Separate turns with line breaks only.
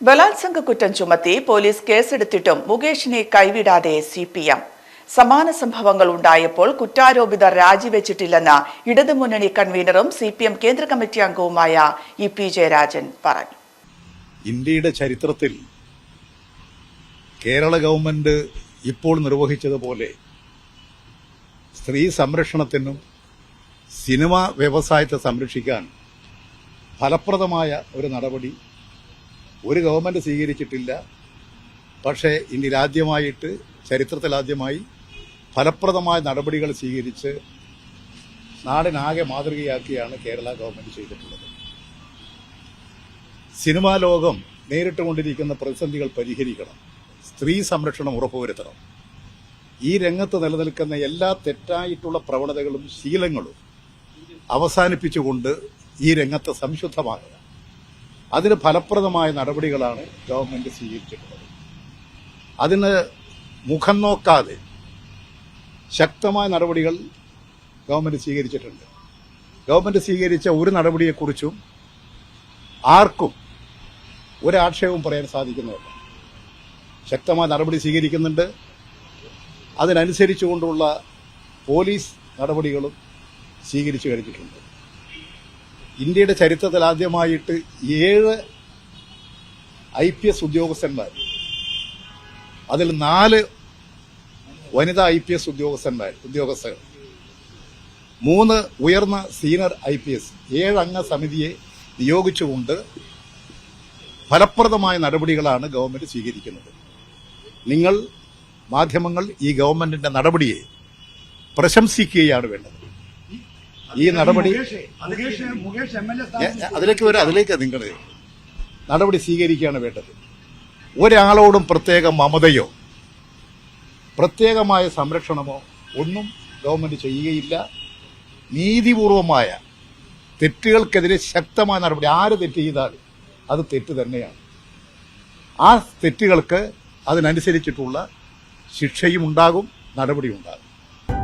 ബലാത്സംഗ കുറ്റം ചുമത്തി പോലീസ് കേസെടുത്തിട്ടും മുകേഷിനെ കൈവിടാതെ സി പി എം സമാന സംഭവങ്ങൾ ഉണ്ടായപ്പോൾ കുറ്റാരോപിതർ രാജിവെച്ചിട്ടില്ലെന്ന് ഇടതുമുന്നണി കൺവീനറും സി പി എം കേന്ദ്ര കമ്മിറ്റി അംഗവുമായ ഇ പി ജയരാജൻ പറഞ്ഞു.
ഇന്ത്യയുടെ ചരിത്രത്തിൽ കേരള ഗവൺമെന്റ് ഇപ്പോൾ നിർവഹിച്ചതുപോലെ സ്ത്രീ സംരക്ഷണത്തിനും സിനിമ വ്യവസായത്തെ സംരക്ഷിക്കാൻ ഫലപ്രദമായ ഒരു നടപടി ഒരു ഗവൺമെന്റ് സ്വീകരിച്ചിട്ടില്ല. പക്ഷേ ഇനി ആദ്യമായിട്ട് ചരിത്രത്തിലാദ്യമായി ഫലപ്രദമായ നടപടികൾ സ്വീകരിച്ച് നാടിനാകെ മാതൃകയാക്കിയാണ് കേരള ഗവൺമെന്റ് ചെയ്തിട്ടുള്ളത്. സിനിമാ ലോകം നേരിട്ടുകൊണ്ടിരിക്കുന്ന പ്രതിസന്ധികൾ പരിഹരിക്കണം. സ്ത്രീ സംരക്ഷണം ഉറപ്പുവരുത്തണം. ഈ രംഗത്ത് നിലനിൽക്കുന്ന എല്ലാ തെറ്റായിട്ടുള്ള പ്രവണതകളും ശീലങ്ങളും അവസാനിപ്പിച്ചുകൊണ്ട് ഈ രംഗത്ത് സംശുദ്ധമാക്കുക അതിന് ഫലപ്രദമായ നടപടികളാണ് ഗവൺമെന്റ് സ്വീകരിച്ചിട്ടുള്ളത്. അതിന് മുഖം നോക്കാതെ ശക്തമായ നടപടികൾ ഗവൺമെന്റ് സ്വീകരിച്ചിട്ടുണ്ട്. ഗവൺമെന്റ് സ്വീകരിച്ച ഒരു നടപടിയെക്കുറിച്ചും ആർക്കും ഒരാക്ഷേപവും പറയാൻ സാധിക്കുന്നതല്ല. ശക്തമായ നടപടി സ്വീകരിക്കുന്നുണ്ട്. അതിനനുസരിച്ചുകൊണ്ടുള്ള പോലീസ് നടപടികളും സ്വീകരിച്ചു കഴിഞ്ഞിട്ടുണ്ട്. ഇന്ത്യയുടെ ചരിത്രത്തിൽ ആദ്യമായിട്ട് ഏഴ് ഐ പി എസ് ഉദ്യോഗസ്ഥന്മാർ. അതിൽ നാല് വനിതാ ഐ പി എസ് ഉദ്യോഗസ്ഥന്മാർ ഉദ്യോഗസ്ഥർ മൂന്ന് ഉയർന്ന സീനിയർ ഐ പി എസ് ഏഴംഗ സമിതിയെ നിയോഗിച്ചുകൊണ്ട് ഫലപ്രദമായ നടപടികളാണ് ഗവൺമെന്റ് സ്വീകരിക്കുന്നത്. നിങ്ങൾ മാധ്യമങ്ങൾ ഈ ഗവൺമെന്റിന്റെ നടപടിയെ പ്രശംസിക്കുകയാണ് വേണ്ടത്. ഈ നടപടി അതിലേക്ക് വരാം അതിലേക്ക് നിങ്ങൾ നടപടി സ്വീകരിക്കുകയാണ് വേണ്ടത്. ഒരാളോടും പ്രത്യേക മമതയോ പ്രത്യേകമായ സംരക്ഷണമോ ഒന്നും ഗവൺമെന്റ് ചെയ്യുകയില്ല. നീതിപൂർവമായ തെറ്റുകൾക്കെതിരെ ശക്തമായ നടപടി. ആര് തെറ്റ് ചെയ്താൽ അത് തെറ്റ് തന്നെയാണ്. ആ തെറ്റുകൾക്ക് അതിനനുസരിച്ചിട്ടുള്ള ശിക്ഷയും ഉണ്ടാകും നടപടിയും ഉണ്ടാകും